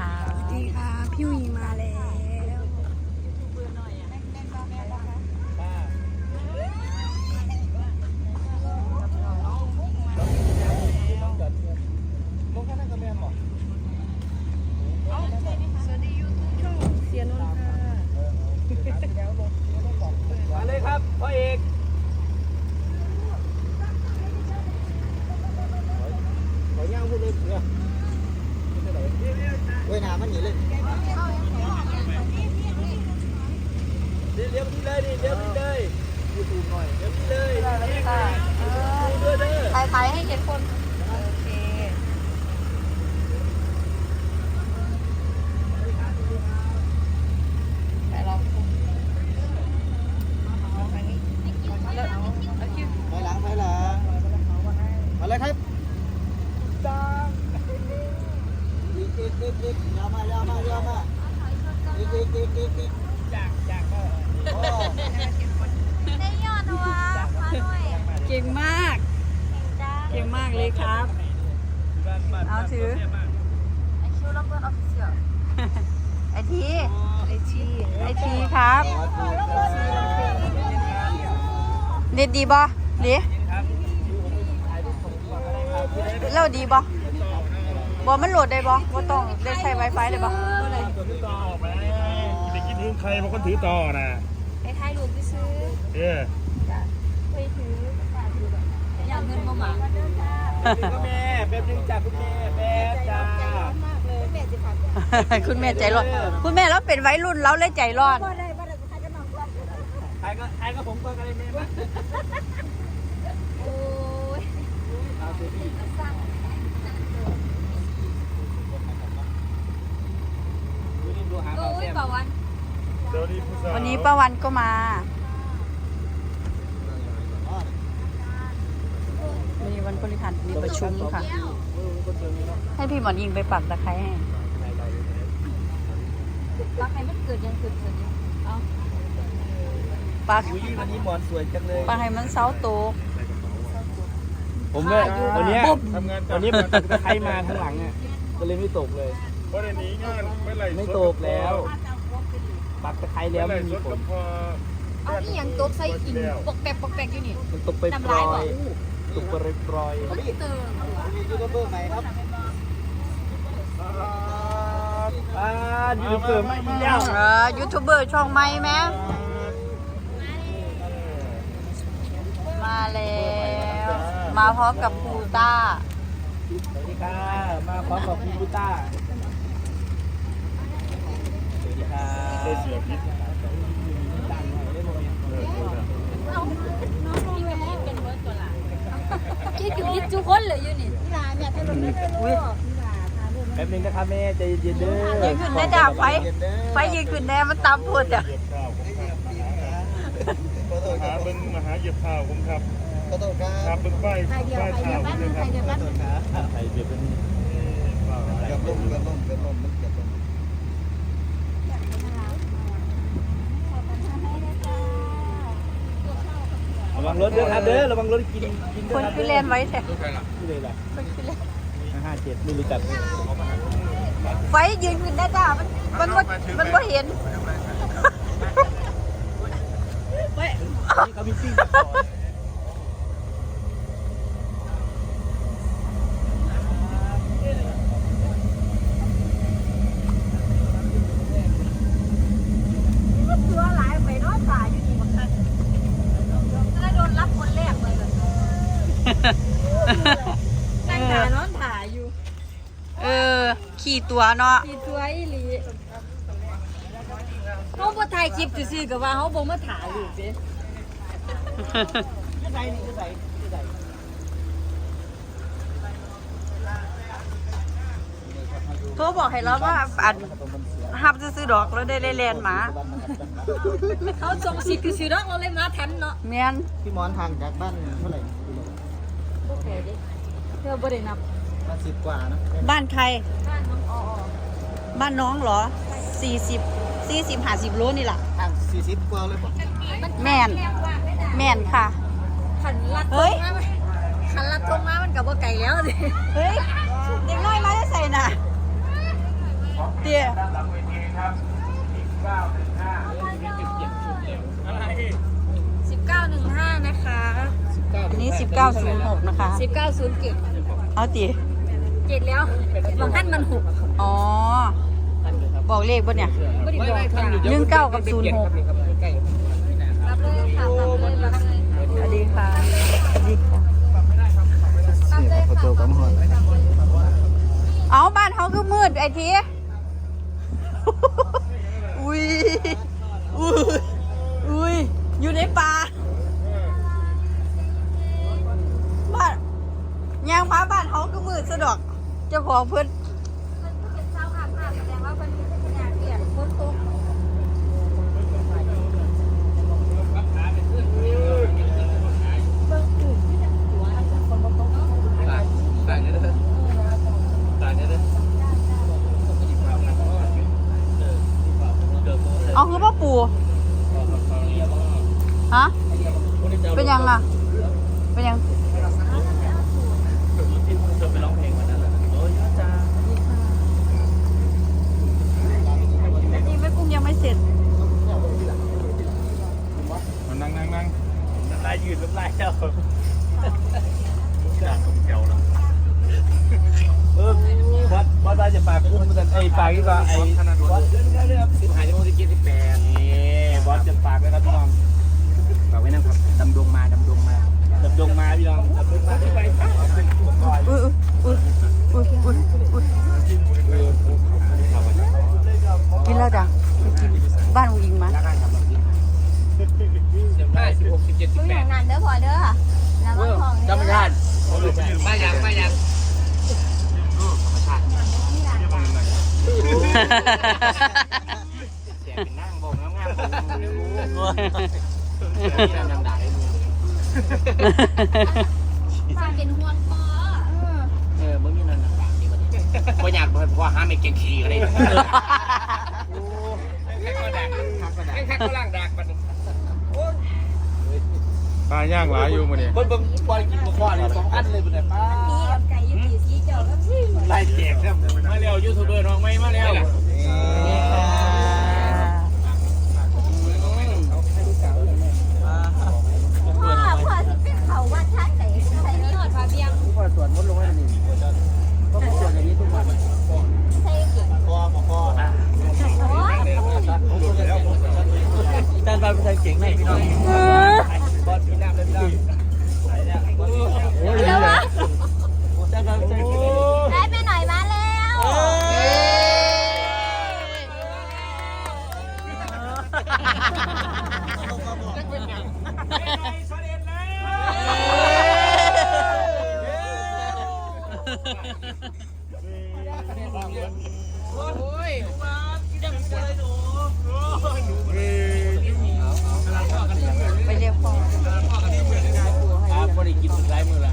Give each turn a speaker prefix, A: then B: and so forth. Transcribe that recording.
A: ค่ะ
B: สวัสดีค่ะ พี่วีมาแล้ว สวัสดียูทูบช่องเสียนนท์ค่ะ
C: มาเลยครับพ่อเอกขอย่างพูดเลยเนี่ย
D: เว้ยหนา มันหนีเลย
C: เลี้ยวเลี้ยวนี่เลยนี่เลี้ยวนี่เลยยูทูบหน่อยเลี้ยวนี่เลย
A: ค่ะ
C: ดูด้วยเด้อ
A: ถ่ายถ่ายให้เห็นคน โอเค ไปลองทางนี้แล้วเอาเอาคิว
D: ไปหลังไปหลังมาเลยครับอีกอีกอีกอีกยาวมายาวมายาวมา อีกอีกอีกอีกอีก
C: จากจากก็
D: โอ้
A: ได้ยอดวะมาหน่อย
B: เก่งมาก
A: จ้า
B: เก่งมากเลยครับ
C: บ้านบ้าน
B: เอาถือ
A: ไอคิวรับเบิร์ออฟฟิเชียลไอที
B: ไอชี
A: ไอทีครับเน็ตดีบ่ดีเราดีบ่บ่มันโหลดได้บ่บ่ต้องได้ใช้ Wi-Fi ได้บ่
C: ถือต่อไหมไปคิงใครบางคนถือต่อนะ
A: ไปถ่ายรูปซื้อ
C: เออ
A: ไปถืออยากเงินมาหมา
C: คุณแม่แป๊บนึงจ้าคุณแม่แป๊บจ้า
A: คุณแม่ใจร้อนคุณแม่เราเป็นวัยรุ่นเราเลยใจร้อน
C: ใครก็ใครก็ผมก็กันเลยแม่มา
A: โอ้ย
C: เอาเถอะพี่ดูนี่ดูหา
A: โอ้
C: เรา
A: ย
C: แซ่บ
A: วัน
C: เดี๋ยวนี้ผู้สาว
A: วันนี้ป้าวันก็มามีวันพฤหัสมีประชุมค่ะ ให้พี่หมอนยิงไปปักตะไคร้ให้ปักให้มันเกิดยังเกิดเกิดเอาปัก
C: อุ้ยวันนี้หมอนสวยจังเลย
A: ปักให้มันเสาโตก
C: ผมเนี่ย
A: อยู่
C: วันเนี้ย
A: ปุ๊บ
C: วันนี้ผมตัดตะไคร้มาข้างหลังอะก็เลยไม่ตกเลย
E: เพราะในนี้งานไม่ไหล
C: ไม่ตกแล้ว ปักตะไคร้แล้ว
E: ไม่
C: ไม่
E: ไหล
C: มี
E: สด
C: ฝ
E: ก็
C: น
E: พอ
A: เอาอีหยังตกใส่อินปกแปกปกแปกอยู่นี่
C: มันตกไปป
A: น้ำ
C: ล
A: ลาย
C: อ
A: บ่
C: ยตกไปปลอย
A: เติม
D: มียูทูบเบอร์ใหม่ครับ
C: อ่าอยู่เกิดไม่มีแล้ว
A: เออยูทูบเบอร์ช่องใหม่ไหมมาแล้ว มาพร้อมกับภูต้า
C: สวัสดีค่ะมาพร้อมกับพี่พุต้า สวัสดีค่ะ
E: ได้เสียพิษ
A: คิดอยู่คิดทุกคนเลยอยู่นี่
C: แป๊บนึงนะครับแม่ใจเย็นๆเด้อ
A: ยืนขึ้นได้จ้าไฟไฟยืนขึ้นแน่มันตามพูดอะ
E: เหยียบข้าวผมครับ
D: ขอโทษค
E: หา
D: รับ
E: เบิ้งมาหาเหยียบข้าวผมครับ
D: ขอโทษครั
E: รั
D: บ
E: เบิ้งไฟไฟข้าวผมเลยครับ
D: ขอโทษครับ
C: ใครเบียดเป็น
D: เกือบล้มเกือบล้มเกือบล้มมันเกือบล้ม
C: วังรถเด้อครับเด้อระวังรถกินกิน
A: คนคือเล่นไว้แท้
C: ที่เลยล่ะ
A: คนคือเล่น
C: ห้าเจ็ดไม่รู้จัก
A: ไฟยืนขึ้นได้จ้ามันมันบ่มันบ่เห็น
C: นี่เขามีปิ้งกับก่อน
A: ตัวหลายไปนอนตายอยู่นี่บักคันจะโดนรับคนแรกเลย นั่งถ่านอนถ่าอยู่ เออ ขี่ตัวเนาะ
B: มีตัวอีหลีเขาบ่ถ่ายคลิปซื่อๆกับว่าเขาบ่มาถ่ายรูปเด้
C: ที่ไหนนี่ที่ไหนที่ไหน
A: โทรบอกให้เราว่าอันหับซื้อๆดอกแล้วได้เล่นๆหมา
B: เขาส่งสิคือสิดอกเราเลยมาทันเนาะ
A: เมียน
D: พี่มอนทางจากบ้านเท่าไหร่
B: แก่ดิเธอบ่ได้นับ
D: ห้าสิบกว่านะ
A: บ้านใคร
B: บ้านน้องอ๋อ
A: บ้านน้องเหรอสี่สิบสี่สิบห้าสิบโลนี่แห
D: ละสี่สิบกว่าเลยป่ะ
A: แมนแมนค่ะ
B: ขันลัด
A: เฮ้ย
B: ขันลัดรงมามันกับว่าไก่แล้วสิ
A: เฮ้ยเด็กน้อยมาจะใส่น่ะเตี้ย ด้ห
B: ลังเวทีครับ 1906 นะคะ 1907
A: เอาตี
B: ดแล้วบางท่านมันหก
A: อ๋อ บอกเลขบ่เนี่ย
B: ไม่ได้บกจ้ะ
A: 19 กับ 06
B: รับเลยค่ะรับเลยรับ
A: สวัสดีค่ะ สวัสดีค่ะ
C: รับ
A: เลยค่ะรับเลยเอาบ้านเขาคือมืดไอ้ที อุ้
B: ยอุ้ย ตก
F: ต่างเนี่ยเด้อต่างเนี่ยเด้อ
A: เอาคือพ่อปู่ฮะ เป็นยังอะ เป็นยัง
F: จะไปร้องเพลงวันนั้นแหละโอ้ยจ้า
A: ไอ้ทีแม่กุ้งยังไม่ เสร็จ
E: มานั่งนั่งนั่ง
F: น้ำลายยืดน้ำลายเจ้าจากของแถวเราเออวัดวัดได้จะปากคุ้มกันไอ้ปากที่ว่าไอ้วัดเรื่องเรื่องสิบหายชั่วโมงที่กินที่แปดนี่วัดจะปากเลยครับพี่น้องฝากไว้นะครับดำดงมาดำดง เสี
B: ยเป็
F: นนั่งบอกงามงามนี่นำด่าให้มึง
B: มาเป็นห่วงคอ
F: เออมึงนี่นั่นด่าดีกว่านี้ก็อยากเพราห้ามไม่เก่งขี่อะไรแค่ก็ดักแค่ก็ล่างดักมัน
E: ปลาย่างหลายอยู่มื้อนี้
C: คนเบิ่งบอลกินบ่ควาเลยสองอันเลยเป็นไงป้า
B: แกครัมาเร็วยูทูบเบ
F: อร์น้องไม่มาเร็ว โอ้ยยังปวดไปเรียกพ่อพ่อได้กินสุดท้ายมือละ